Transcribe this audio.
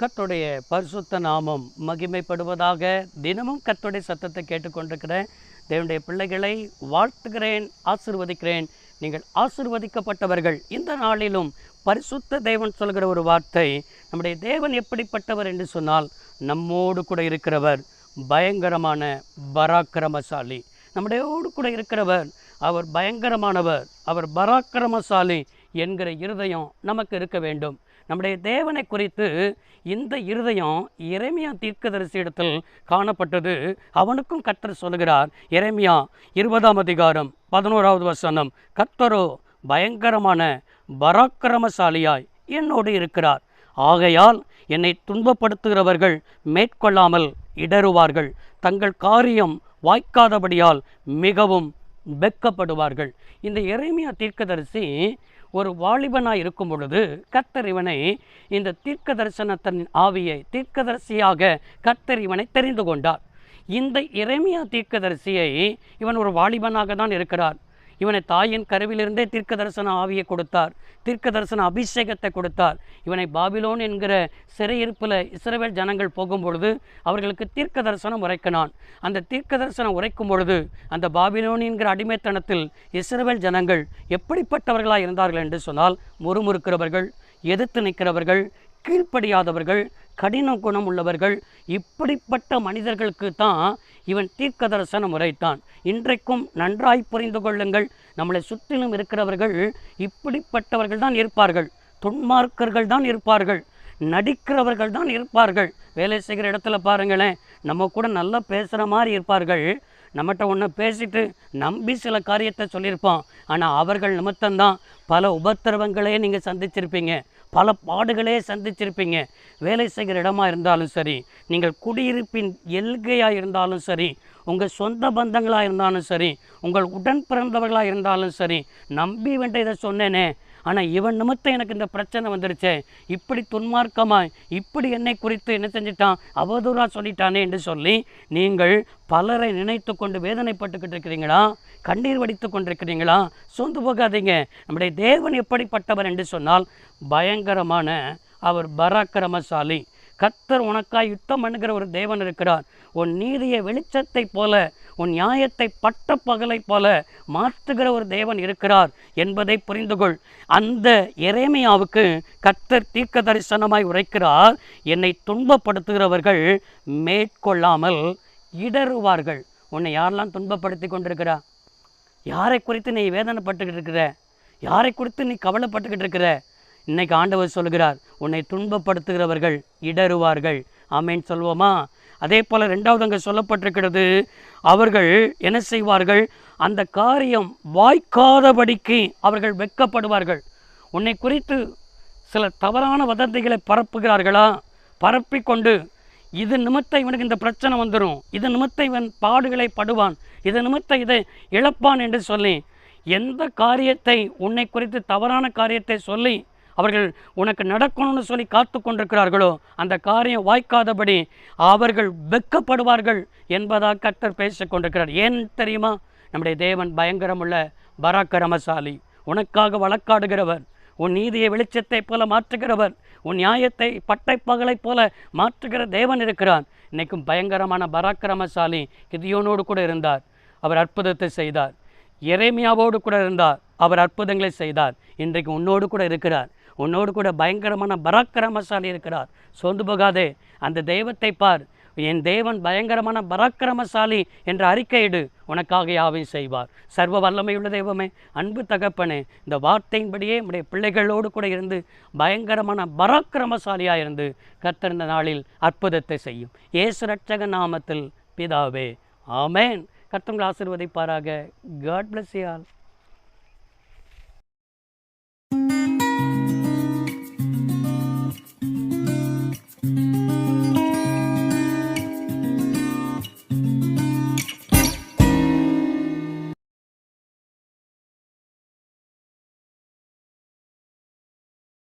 கத்துடைய பரிசுத்த நாமம் மகிமைப்படுவதாக தினமும் கத்துடைய சத்தத்தை கேட்டுக்கொண்டிருக்கிறேன். தேவனுடைய பிள்ளைகளை வாழ்த்துகிறேன் ஆசிர்வதிக்கிறேன். நீங்கள் ஆசிர்வதிக்கப்பட்டவர்கள். இந்த நாளிலும் பரிசுத்த தேவன் சொல்கிற ஒரு வார்த்தை நம்முடைய தேவன் எப்படிப்பட்டவர் என்று சொன்னால் நம்மோடு கூட இருக்கிறவர் பயங்கரமான பராக்கிரமசாலி. நம்முடையோடு கூட இருக்கிறவர் அவர் பயங்கரமானவர் அவர் பராக்கிரமசாலி என்கிற இருதயம் நமக்கு இருக்க வேண்டும். நம்முடைய தேவனை குறித்து இந்த இருதயம் இறைமையா தீர்க்கதரிசி இடத்தில் காணப்பட்டது. அவனுக்கும் கர்த்தர் சொல்கிறார் இறைமையா இருபதாம் அதிகாரம் பதினோராவது வசனம் கர்த்தரோ பயங்கரமான பராக்கிரமசாலியாய் என்னோடு இருக்கிறார். ஆகையால் என்னை துன்பப்படுத்துகிறவர்கள் மேற்கொள்ளாமல் இடறுவார்கள். தங்கள் காரியம் வாய்க்காதபடியால் மிகவும் வெட்கப்படுவார்கள். இந்த இறைமையா தீர்க்கதரிசி ஒரு வாலிபனாய் இருக்கும் பொழுது கர்த்தர் இவனை இந்த தீர்க்க தரிசனத்தின் ஆவியை தீர்க்கதரிசியாக கர்த்தர் இவனை தெரிந்து கொண்டார். இந்த இறைமையா தீர்க்கதரிசியை இவன் ஒரு வாலிபனாக தான் இருக்கிறார். இவனை தாயின் கருவிலிருந்தே தீர்க்க தரிசன ஆவியை கொடுத்தார். தீர்க்க தரிசன அபிஷேகத்தை கொடுத்தார். இவனை பாபிலோன் என்கிற சிறையிருப்பில் இஸ்ரவேல் ஜனங்கள் போகும் பொழுது அவர்களுக்கு தீர்க்க தரிசனம் உரைக்கினான். அந்த தீர்க்க தரிசனம் உரைக்கும் பொழுது அந்த பாபிலோன் என்கிற அடிமைத்தனத்தில் இஸ்ரவேல் ஜனங்கள் எப்படிப்பட்டவர்களாக இருந்தார்கள் என்று சொன்னால் முறுமுறுக்கிறவர்கள் எதிர்த்து நிற்கிறவர்கள் கீழ்ப்படியாதவர்கள் கடின குணம் உள்ளவர்கள் இப்படிப்பட்ட மனிதர்களுக்கு தான் இவன் தீர்க்க தரிசனம் உரைத்தான் இன்றைக்கும் நன்றாய் புரிந்து கொள்ளுங்கள். நம்மளை சுற்றிலும் இருக்கிறவர்கள் இப்படிப்பட்டவர்கள் தான் இருப்பார்கள். துன்மார்க்கர்கள் தான் இருப்பார்கள். நடிக்கிறவர்கள் தான் இருப்பார்கள். வேலை செய்கிற இடத்துல பாருங்களேன் நம்ம கூட நல்லா பேசுகிற மாதிரி இருப்பார்கள். நம்மகிட்ட ஒன்று பேசிட்டு நம்பி சில காரியத்தை சொல்லியிருப்பான் ஆனால் அவர்கள் நிமித்தம்தான் பல உபத்திரவங்களே நீங்கள் சந்திச்சிருப்பீங்க. பல பாடுகளே சந்திச்சிருப்பீங்க. வேலை செய்கிற இடமா இருந்தாலும் சரி நீங்கள் குடியிருப்பின் எல்கையாக இருந்தாலும் சரி உங்கள் சொந்த பந்தங்களாக இருந்தாலும் சரி உங்கள் உடன் பிறந்தவர்களாக இருந்தாலும் சரி நம்பி வேண்ட இதை சொன்னேனே ஆனால் இவன் நிமித்தம் எனக்கு இந்த பிரச்சனை வந்துருச்சே. இப்படி துன்மார்க்கமாய் இப்படி என்னை குறித்து என்ன செஞ்சிட்டான்? அவதூறாக சொல்லிட்டானே என்று சொல்லி நீங்கள் பலரை நினைத்து கொண்டு வேதனைப்பட்டுக்கிட்டு இருக்கிறீங்களா? கண்ணீர் வடித்து கொண்டிருக்கிறீங்களா? சோர்ந்து போகாதீங்க. நம்முடைய தேவன் எப்படிப்பட்டவர் என்று சொன்னால் பயங்கரமான அவர் பராக்கிரமசாலி. கத்தர் உனக்காய் யுத்தம் பண்ணுகிற ஒரு தேவன் இருக்கிறார். உன் நீதியை வெளிச்சத்தை போல உன் நியாயத்தை பட்ட பகலைப் போல மாற்றுகிற ஒரு தேவன் இருக்கிறார் என்பதை புரிந்து கொள் அந்த எரேமையாவுக்கு கத்தர் தீர்க்க தரிசனமாய் உரைக்கிறார். என்னை துன்பப்படுத்துகிறவர்கள் மேற்கொள்ளாமல் இடறுவார்கள். உன்னை யாரெல்லாம் துன்பப்படுத்தி கொண்டிருக்கிறா? யாரை குறித்து நீ வேதனைப்பட்டுக்கிட்டு இருக்கிற? யாரை குறித்து நீ கவலைப்பட்டுக்கிட்டு இருக்கிற? இன்னைக்கு ஆண்டவர் சொல்கிறார் உன்னை துன்பப்படுத்துகிறவர்கள் இடறுவார்கள். ஆமேன்னு சொல்வோமா அதே போல் ரெண்டாவது அங்கே சொல்லப்பட்டிருக்கிறது அவர்கள் என்ன செய்வார்கள்? அந்த காரியம் வாய்க்காதபடிக்கு அவர்கள் வெட்கப்படுவார்கள் உன்னை குறித்து சில தவறான வதந்திகளை பரப்புகிறார்களா? பரப்பிக்கொண்டு இது நிமித்த இவனுக்கு இந்த பிரச்சனை வந்துடும் இது நிமித்த இவன் பாடுகளை படுவான். இது நிமித்த இதை இழப்பான் என்று சொல்லி எந்த காரியத்தை உன்னை குறித்து தவறான காரியத்தை சொல்லி அவர்கள் உனக்கு நடக்கணும்னு சொல்லி காத்து கொண்டிருக்கிறார்களோ அந்த காரியம் வாய்க்காதபடி அவர்கள் வெட்கப்படுவார்கள் என்பதாக கர்த்தர் பேசிக் கொண்டிருக்கிறார். ஏன் தெரியுமா? நம்முடைய தேவன் பயங்கரமுள்ள பராக்கிரமசாலி. உனக்காக வழக்காடுகிறவர் உன் நீதியை வெளிச்சத்தைப் போல மாற்றுகிறவர் உன் நியாயத்தை பட்டை பகலைப் போல மாற்றுகிற தேவன் இருக்கிறார். இன்றைக்கும் பயங்கரமான பராக்கிரமசாலி கிதியோனோடு கூட இருந்தார். அவர் அற்புதத்தை செய்தார். எரேமியாவோடு கூட இருந்தார். அவர் அற்புதங்களை செய்தார். இன்றைக்கு உன்னோடு கூட இருக்கிறார். உன்னோடு கூட பயங்கரமான பராக்கிரமசாலி இருக்கிறார். சோர்ந்து போகாதே. அந்த தெய்வத்தை பார். என் தேவன் பயங்கரமான பராக்கிரமசாலி என்ற அறிக்கையிடு உனக்காக யாவையும் செய்வார். சர்வ வல்லமையுள்ள தெய்வமே அன்பு தகப்பனே இந்த வார்த்தையின்படியே நம்முடைய பிள்ளைகளோடு கூட இருந்து பயங்கரமான பராக்கிரமசாலியாக இருந்து கத்திருந்த நாளில் அற்புதத்தை செய்யும். ஏசு ரட்சக நாமத்தில் பிதாவே ஆமேன். கர்த்தங்களை ஆசிர்வதிப்பாராக. காட் பிளஸ் யால்